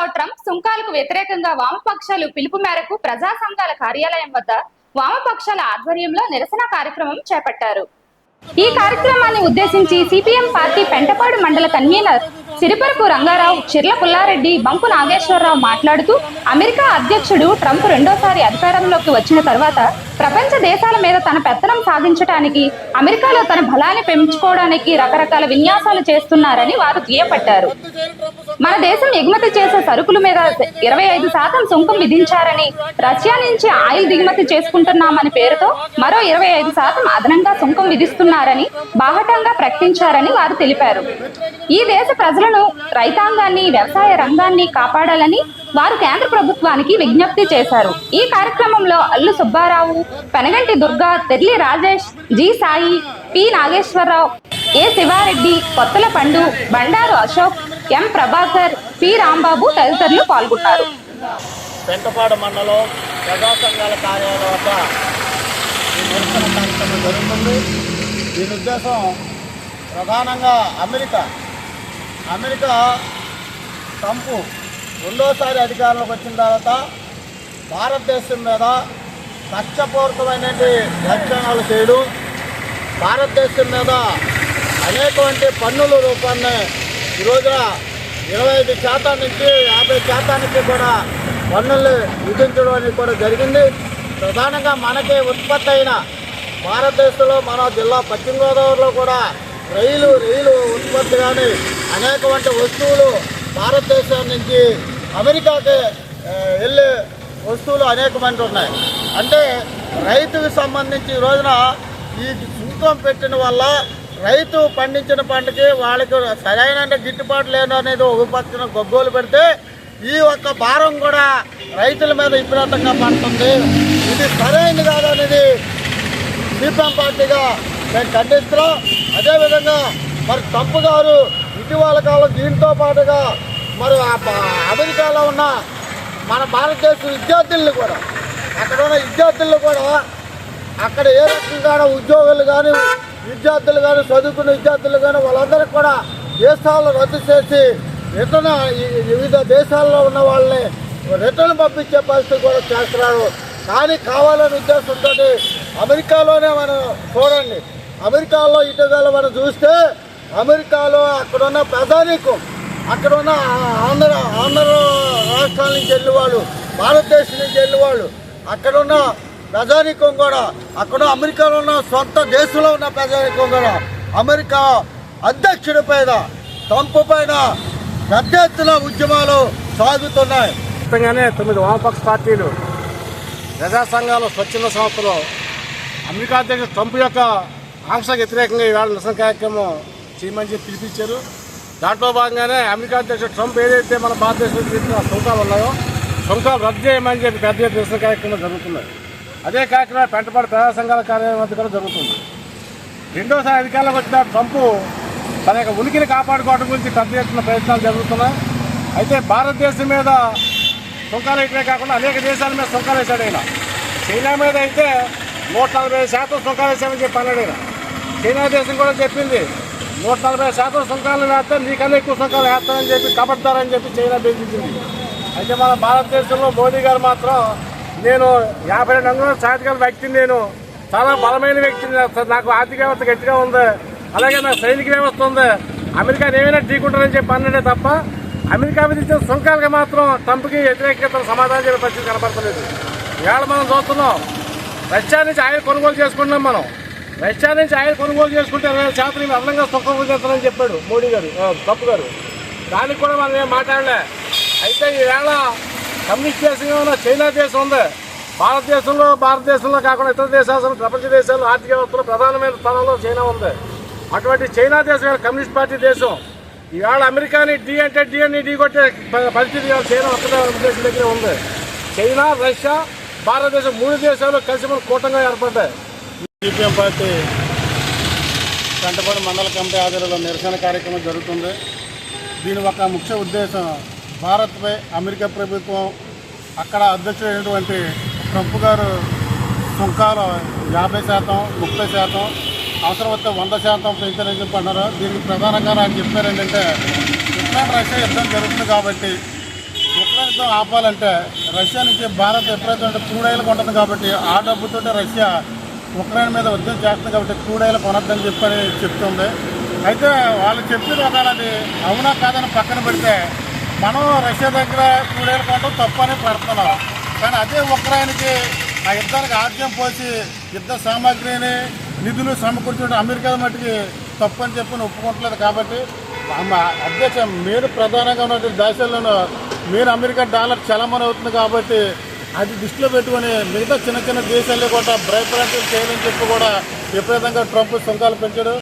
అమెరికాలో ట్రంప్ సుంకాలకు వ్యతిరేకంగా వామపక్షాలు పిలుపు మేరకు ప్రజా సంఘాల కార్యాలయం వద్ద వామపక్షాల ఆధ్వర్యంలో నిరసన కార్యక్రమం చేపట్టారు. ఈ కార్యక్రమాన్ని ఉద్దేశించి సిపిఎం పార్టీ పెంటపాడు మండల కన్వీనర్ సిరిపరపు రంగారావు చిర్ల పుల్లారెడ్డి బంకు నాగేశ్వరరావు మాట్లాడుతూ అమెరికా అధ్యక్షుడు ట్రంప్ రెండోసారి అధికారంలోకి వచ్చిన తర్వాత ప్రపంచ దేశాల మీద తన పెత్తనం సాధించడానికి అమెరికాలో తన బలాన్ని పెంచుకోవడానికి రకరకాల విన్యాసాలు చేస్తున్నారని వారు దుయ్యపట్టారు మన దేశం ఎగుమతి చేసే సరుకుల మీద ఇరవై ఐదు శాతం సుంకం విధించారని రష్యా నుంచి ఆయిల్ దిగుమతి చేసుకుంటున్నామని పేరుతో మరో ఇరవై ఐదు శాతం అదనంగా సుంకం విధిస్తున్నారని బాహటంగా ప్రకటించారని వారు తెలిపారు. ఈ దేశ ప్రజలను రైతాంగాన్ని వ్యవసాయ రంగాన్ని కాపాడాలని వారు కేంద్ర ప్రభుత్వానికి విజ్ఞప్తి చేశారు. ఈ కార్యక్రమంలో Allu Subbarao Penaganti Durga Terli Rajesh G Sai P Nageswararao A Sivareddy Kottala Pandu Bandaru Ashok M Prabhakar P Rambabu తదితరులు పాల్గొన్నారు. పెంటపాడు మండలం ప్రజా సంఘాల కార్యాలయం వద్ద ఈ నిరసన కార్యక్రమం జరుగుతుంది. దీని ఉద్దేశం ప్రధానంగా అమెరికా. అమెరికా ట్రంప్ రెండోసారి అధికారంలోకి వచ్చిన తర్వాత భారతదేశం మీద కక్షపూరితమైనటువంటి వ్యాఖ్యానాలు చేయడం భారతదేశం మీద అనేకమంది పన్నుల రూపాన్ని ఈరోజు ఇరవై ఐదు శాతం నుంచి యాభై శాతానికి కూడా పన్నులు విధించడం అనేది కూడా జరిగింది. ప్రధానంగా మనకి ఉత్పత్తి అయిన భారతదేశంలో మన జిల్లా పశ్చిమ గోదావరిలో కూడా రైలు రైలు ఉత్పత్తి కానీ అనేకమంది వస్తువులు భారతదేశం నుంచి అమెరికాకి వెళ్ళే వస్తువులు అనేకమంది ఉన్నాయి. అంటే రైతుకు సంబంధించి ఈ రోజున ఈ సుంకం పెట్టిన వల్ల రైతు పండించిన పంటకి వాళ్ళకి సరైన గిట్టుబాటు లేదు అనేది ఒక పక్కన గొగ్గోలు పెడితే ఈ ఒక్క భారం కూడా రైతుల మీద విపరీతంగా పడుతుంది. ఇది సరైనది కాదనేది సిపిఎం పార్టీగా మేము ఖండిస్తున్నాం. అదేవిధంగా మరి ట్రంప్ గారు ఇటీవల కాలం దీంతో పాటుగా మరి ఆ అమెరికాలో ఉన్న మన భారతదేశ విద్యార్థులను కూడా అక్కడ ఉన్న విద్యార్థులను కూడా అక్కడ ఏ రకంగా ఉద్యోగులు కానీ విద్యార్థులు కానీ చదువుకున్న విద్యార్థులు కానీ వాళ్ళందరికీ కూడా దేశాలను రద్దు చేసి రిటర్న్ వివిధ దేశాల్లో ఉన్న వాళ్ళని రిటర్న్ పంపించే పరిస్థితి కూడా చేస్తున్నారు. కానీ కావాలనే ఉద్దేశంతో అమెరికాలోనే మనం చూడండి. అమెరికాలో ఇటీవల మనం చూస్తే అమెరికాలో అక్కడున్న ప్రధానికం అక్కడ ఉన్న ఆంధ్ర ఆంధ్ర రాష్ట్రాల నుంచి వెళ్ళేవాళ్ళు భారతదేశం నుంచి వెళ్ళేవాళ్ళు అక్కడ ఉన్న ప్రజానికం కూడా. అక్కడ అమెరికాలో ఉన్న సొంత దేశంలో ఉన్న ప్రజానికం కూడా. అమెరికా అధ్యక్షుడి పైన ట్రంప్ పైన పెద్ద ఎత్తున ఉద్యమాలు సాగుతున్నాయి. ఖచ్చితంగానే తొమ్మిది వామపక్ష పార్టీలు ప్రజా సంఘాలు స్వచ్ఛంద సంస్థలు అమెరికా అధ్యక్షుడు ట్రంప్ యొక్క ఆంక్షలకు వ్యతిరేకంగా ఈవేళ నిరసన కార్యక్రమం చేయమని చెప్పి పిలిపించారు. దాంట్లో భాగంగానే అమెరికా అధ్యక్షుడు ట్రంప్ ఏదైతే మన భారతదేశంలో తీసుకున్న సుంకాలు ఉన్నాయో సుంకాలు రద్దు చేయమని చెప్పి పెద్ద ఎత్తున నిరసన కార్యక్రమం జరుగుతున్నాయి అదే కాకినాడ పెంటపాడు ప్రజా సంఘాల కార్యాలయం వద్ద కూడా జరుగుతుంది. రెండోసారి అధికారంలోకి వచ్చిన ట్రంప్ తన యొక్క ఉనికిని కాపాడుకోవడం గురించి పెద్ద ఎత్తున ప్రయత్నాలు జరుగుతున్నాయి. అయితే భారతదేశం మీద సుంకాలు వేయటమే కాకుండా అనేక దేశాల మీద సుంకాలు వేశాడు ఆయన. చైనా మీద అయితే నూట నలభై శాతం సుంకాలు వేసామని చెప్పి అన్నాడు ఆయన. చైనా దేశం కూడా చెప్పింది నూట నలభై శాతం సుంకాలు వేస్తే నీకన్నా ఎక్కువ సుంకాలు వేస్తానని చెప్పి కబడతారని చెప్పి చైనా బెదిరించింది. అయితే మన భారతదేశంలో మోదీ గారు మాత్రం నేను యాభై రెండు వందల సాధికాల వ్యక్తిని నేను. చాలా బలమైన వ్యక్తిని నాకు ఆర్థిక వ్యవస్థ గట్టిగా ఉంది. అలాగే నాకు సైనిక వ్యవస్థ ఉంది. అమెరికా ఏమైనా ఢీకుంటారని చెప్పి అన్నాడే తప్ప అమెరికా విధించిన సుంకాలకి మాత్రం ట్రంప్కి వ్యతిరేకత సమాధానం చెప్పే పరిస్థితి కనపడతలేదు ఇవాళ మనం చూస్తున్నాం రష్యా నుంచి ఆయిల్ కొనుగోలు చేసుకుంటున్నాం మనం. రష్యా నుంచి ఆయిల్ కొనుగోలు చేసుకుంటే ఇరవై శాతం ఇవి అదనంగా సుంకం చేస్తానని చెప్పాడు మోడీ గారు తప్పు గారు. దానికి కూడా మనం ఏం మాట్లాడలే. అయితే ఈవేళ కమ్యూనిస్ట్ దేశంగా ఉన్న చైనా దేశం ఉంది భారతదేశంలో భారతదేశంలో కాకుండా ఇతర దేశాలు ప్రపంచ దేశాలు ఆర్థిక వ్యవస్థలో ప్రధానమైన స్థానంలో చైనా ఉంది. అటువంటి చైనా దేశం కమ్యూనిస్ట్ పార్టీ దేశం. ఈవేళ అమెరికాని డి అంటే డి అని డి కొట్టే ప- పరిస్థితి చైనా ఒక్కటే దేశం దగ్గర ఉంది. చైనా రష్యా భారతదేశం మూడు దేశాలు కలిసి మన కూటంగా ఏర్పడ్డాయి. సిపిఎం పార్టీ కంటపాడు మండల కమిటీ ఆధ్వర్యంలో నిరసన కార్యక్రమం జరుగుతుంది. దీని ఒక ముఖ్య ఉద్దేశం భారత్పై అమెరికా ప్రభుత్వం అక్కడ అధ్యక్షుడైనటువంటి ట్రంప్ గారు సుంకాలు యాభై శాతం ముప్పై శాతం అవసరమైతే వంద శాతం పెంచారని చెప్పి అన్నారు. దీనికి ప్రధానంగా నాకు చెప్పారు ఏంటంటే ఉక్రెయిన్ రష్యా యుద్ధం జరుగుతుంది కాబట్టి ఉక్రెయిన్ యుద్ధం ఆపాలంటే రష్యా నుంచి భారత్ ఎప్పుడైతే అంటే ఆయిల్ కొంటుంది కాబట్టి ఆ డబ్బుతో రష్యా ఉక్రెయిన్ మీద యుద్ధం చేస్తుంది కాబట్టి క్రూడ్ కొనద్దని చెప్పని చెప్తుంది. అయితే వాళ్ళు చెప్పిన ఒకవేళ అది అవునా కాదని పక్కన పెడితే మనం రష్యా దగ్గర క్రూడ్ ఆయిల్ కొనడం తప్పని పెడుతున్నాం. కానీ అదే ఉక్రాయిన్కి ఆ యుద్ధానికి ఆద్యం పోసి యుద్ధ సామాగ్రిని నిధులు సమకూర్చుకుంటే అమెరికా మట్టుకి తప్పని చెప్పి ఒప్పుకుంటలేదు కాబట్టి అధ్యక్ష మీరు ప్రధానంగా ఉన్న దేశాల్లోనూ మీరు అమెరికా డాలర్ చలమని అవుతుంది కాబట్టి అది దృష్టిలో పెట్టుకొని మిగతా చిన్న చిన్న దేశాల్లో కూడా భయప్రాంతం చేయాలని చెప్పి కూడా విపరీతంగా ట్రంప్ సుంకాలు పెంచాడు